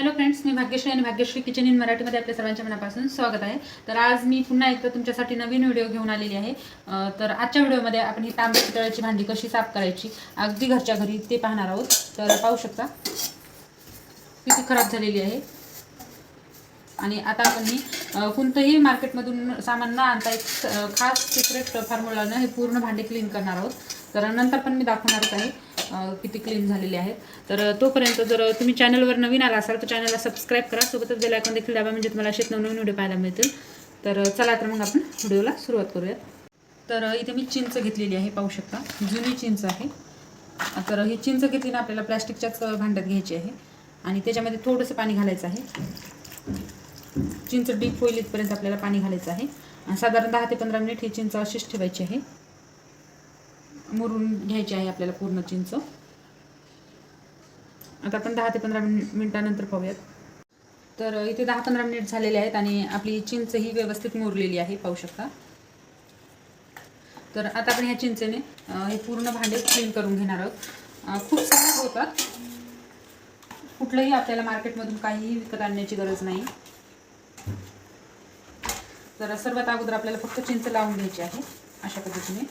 Hello friends मी भाग्यश्री आणि Bhagyashree kitchen in मराठीमध्ये आपल्या सर्वांच्या मनापासून स्वागत आहे. तर आज मी पुन्हा एकदा तुमच्यासाठी नवीन व्हिडिओ घेऊन आलेली आहे. तर आजच्या व्हिडिओमध्ये आपण ही तांबे पितळाची भांडी कशी साफ करायची अगदी घरच्या घरी ते पाहणार आहोत. तर पाहू शकता किती खराब झालेली आहे. आणि आता आपण ही कोणतंही मार्केटमधून सामान न आणता एक खास सिक्रेट फॉर्म्युलानं हे पूर्ण भांडी क्लीन करणार आहोत. तर नंतर पण मी दाखवणारच आहे. किती क्लीन झालेले आहेत. तर तोपर्यंत जर तुम्ही चॅनलवर नवीन आला असाल तर चॅनलला सबस्क्राईब करा. सोबतच बेल आयकॉन देखील दाबा म्हणजे तुम्हाला असे नवनवीन व्हिडिओ पाहायला मिळतील. तर चला तर मग आपण व्हिडिओला सुरुवात करूयात. तर इथे मी चिंच घेतलेली आहे पाहू शकता. जुनी चिंच आहे. तर ही चिंच घेतली ना आपल्याला प्लॅस्टिकच्याच भांड्यात घ्यायची आहे. आणि त्याच्यामध्ये थोडंसं पाणी घालायचं आहे. चिंच डीप होईल इथपर्यंत आपल्याला पाणी घालायचं आहे. साधारण दहा ते पंधरा मिनिट ही चिंच अशीच ठेवायची आहे. मुरून घ्यायची आहे आपल्याला पूर्ण चिंच. आता आपण दहा ते पंधरा मिनिटानंतर पाहूयात. तर इथे दहा पंधरा मिनिट झालेले आहेत आणि आपली चिंच ही व्यवस्थित मुरलेली आहे पाहू शकता. तर आता आपण ह्या चिंचेने हे पूर्ण भांडे क्लीन करून घेणार आहोत. खूप सारे होतात. कुठलंही आपल्याला मार्केटमधून काहीही विकत आणण्याची गरज नाही. तर सर्वात अगोदर आपल्याला फक्त चिंच लावून घ्यायची आहे अशा पद्धतीने.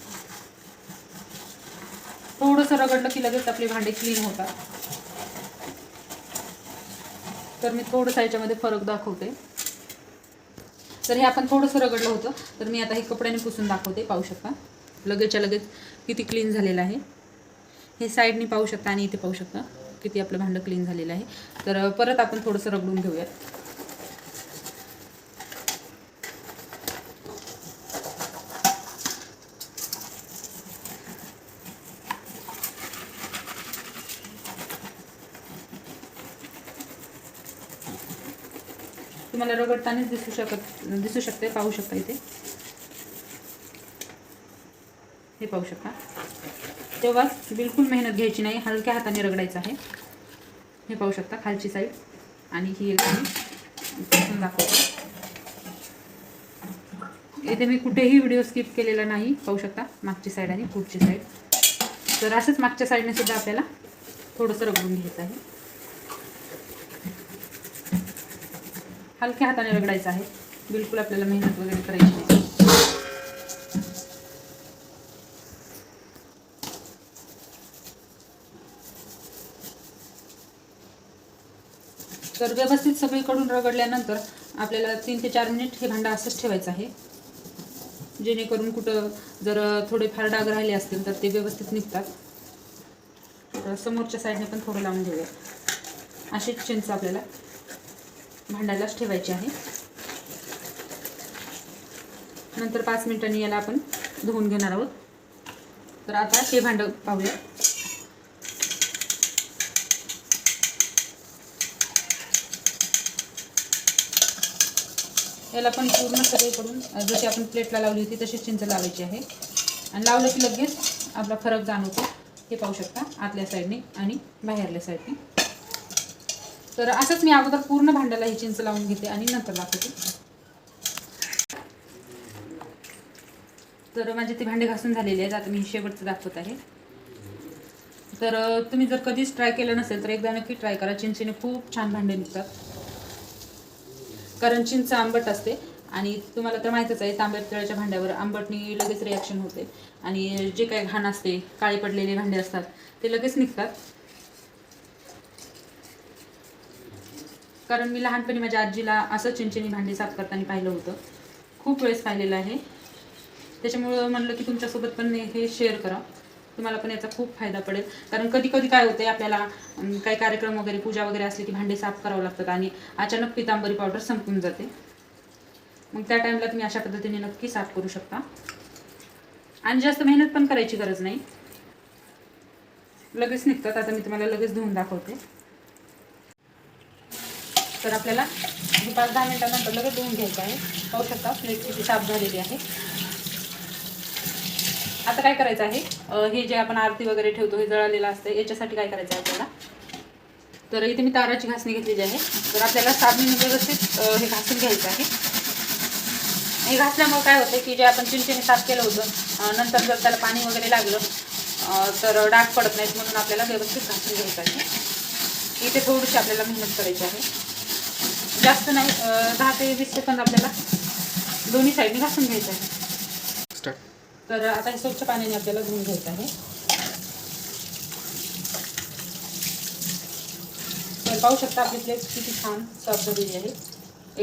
थोडंसं रगडलं की लगेच आपले भांडे क्लीन होतात. तर मी थोडंसं याच्यामध्ये फरक दाखवते. तर हे आपण थोडंसं रगडलं होतं. तर मी आता हे कपड्याने पुसून दाखवते पाहू शकता. लगेचच्या लगेच किती क्लीन झालेलं आहे. हे साईडनी पाहू शकता आणि इथे पाहू शकता किती आपलं भांडं क्लीन झालेलं आहे. तर परत आपण थोडंसं रगडून घेऊयात. तुम्हाला रगडतानाच दिसू शकत दिसू शकते पाहू शकता इथे. हे पाहू शकता. तेव्हा बिलकुल मेहनत घ्यायची नाही हलक्या हाताने रगडायचं आहे. हे पाहू शकता खालची साईड आणि ही एक मी पुसून इथे मी कुठेही व्हिडिओ स्किप केलेला नाही पाहू शकता. मागची साईड आणि पुढची साईड तर असंच मागच्या साईडने सुद्धा आपल्याला थोडंसं रगडून घ्यायचं आहे. हलक्या हाताने रगडायचं आहे. बिलकुल आपल्याला मेहनत वगैरे करायची नाही. तर व्यवस्थित सगळीकडून रगडल्यानंतर आपल्याला तीन ते चार मिनिट हे भांडं असंच ठेवायचं आहे. जेणेकरून कुठं जर थोडेफार डाग राहिले असतील तर ते व्यवस्थित निघतात. तर समोरच्या साईडने पण थोडं लावून घेऊया. अशीच चिंच आपल्याला भांडायलाच ठेवायची आहे. नंतर पाच मिनिटांनी याला आपण धुवून घेणार आहोत. तर आता हे भांडं पाहूया. याला पण पूर्ण सगळीकडून करून जशी आपण प्लेटला लावली होती तशीच चिंच लावायची आहे. आणि लावलं की लगेच आपला फरक जाणवतो. हे पाहू शकता आतल्या साईडने आणि बाहेरल्या साईडने तर असंच मी अगोदर पूर्ण भांड्याला ही चिंच लावून घेते आणि नंतर दाखवते. तर माझे ते भांडे घासून झालेले आहेत आता मी शेवटचं दाखवत आहे. तर तुम्ही जर कधीच ट्राय केलं नसेल तर एकदा नक्की ट्राय करा. चिंचेने खूप छान भांडे निघतात. कारण चिंच आंबट असते आणि तुम्हाला तर माहीतच आहे तांब्या पितळाच्या भांड्यावर आंबटनी लगेच रिॲक्शन होते. आणि जे काही घाण असते काळी पडलेले भांडे असतात ते लगेच निघतात. कारण मी लहानपणी माझ्या आजीला असं चिंचेनी भांडी साफ करताना पाहिलं होतं. खूप वेळेस पाहिलेलं आहे. त्याच्यामुळं म्हणलं की तुमच्यासोबत पण हे शेअर करा. तुम्हाला पण याचा खूप फायदा पडेल. कारण कधी कधी काय होते आपल्याला काही कार्यक्रम वगैरे पूजा वगैरे असली की भांडे साफ करावं लागतात आणि अचानक पितांबरी पावडर संपून जाते. मग त्या टाईमला तुम्ही अशा पद्धतीने नक्की साफ करू शकता. आणि जास्त मेहनत पण करायची गरज नाही. लगेच निघतात. आता मी तुम्हाला लगेच धुवून दाखवते. तर आपल्याला हे पाच दहा मिनटानंतर लगेच धुवून घ्यायचं आहे. पाहू शकता प्लेट किती साफ झालेली आहे. आता काय करायचं आहे? हे जे आपण आरती वगैरे ठेवतो हे जळालेलं असतं. याच्यासाठी काय करायचं आहे आपल्याला? तर इथे मी ताराची घासणी घेतलेली आहे. तर आपल्याला साबणीने व्यवस्थित हे घासून घ्यायचं आहे. हे घासल्यामुळे काय होतं की जे आपण चिंचेने साफ केलं होतं नंतर जर त्याला पाणी वगैरे लागलं तर डाग पडत नाहीत म्हणून आपल्याला व्यवस्थित घासून घ्यायचं आहे. इथे थोडीशी आपल्याला मेहनत करायची आहे. जास्त नाही दहा ते वीस सेकंद आपल्याला दोन्ही साईडने घासून घ्यायचं आहे. तर आता हे स्वच्छ पाण्याने आपल्याला धुवून घ्यायचं आहे. तर पाहू शकता आपली प्लेट किती छान साफ झालेली आहे.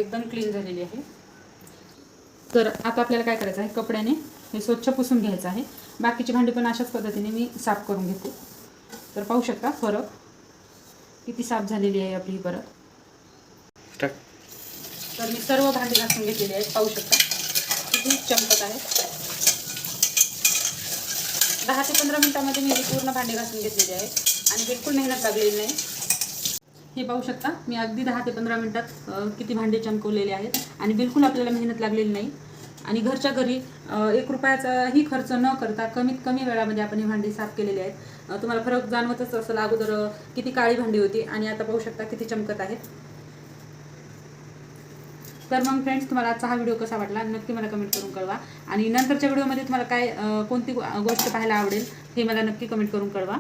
एकदम क्लीन झालेली आहे. तर आता आपल्याला काय करायचं आहे? कपड्याने हे स्वच्छ पुसून घ्यायचं आहे. बाकीची भांडी पण अशाच पद्धतीने मी साफ करून घेते. तर पाहू शकता फरक किती साफ झालेली आहे आपली परत. तर मी सर्व भांडी घासून घेतलेली आहेत पाहू शकता. किती चमकत आहे दहा ते पंधरा मिनिटामध्ये मी ही पूर्ण भांडी घासून घेतलेली आहे आणि बिलकुल मेहनत लागलेली नाही. हे पाहू शकता मी अगदी दहा ते पंधरा मिनटात किती भांडे चमकवलेले आहेत आणि बिलकुल आपल्याला मेहनत लागलेली नाही. आणि घरच्या घरी एक रुपयाचाही खर्च न करता कमीत कमी वेळामध्ये आपण ही भांडी साफ केलेली आहेत. तुम्हाला फरक जाणवतच असेल अगोदर किती काळी भांडी होती आणि आता पाहू शकता किती चमकत आहेत. तर मग फ्रेंड्स तुम्हाला आजचा हा व्हिडिओ कसा वाटला? नक्की मला कमेंट करून कळवा. आणि नंतरच्या व्हिडिओमध्ये तुम्हाला काय कोणती गोष्ट पाहायला आवडेल हे मला नक्की कमेंट करून कळवा.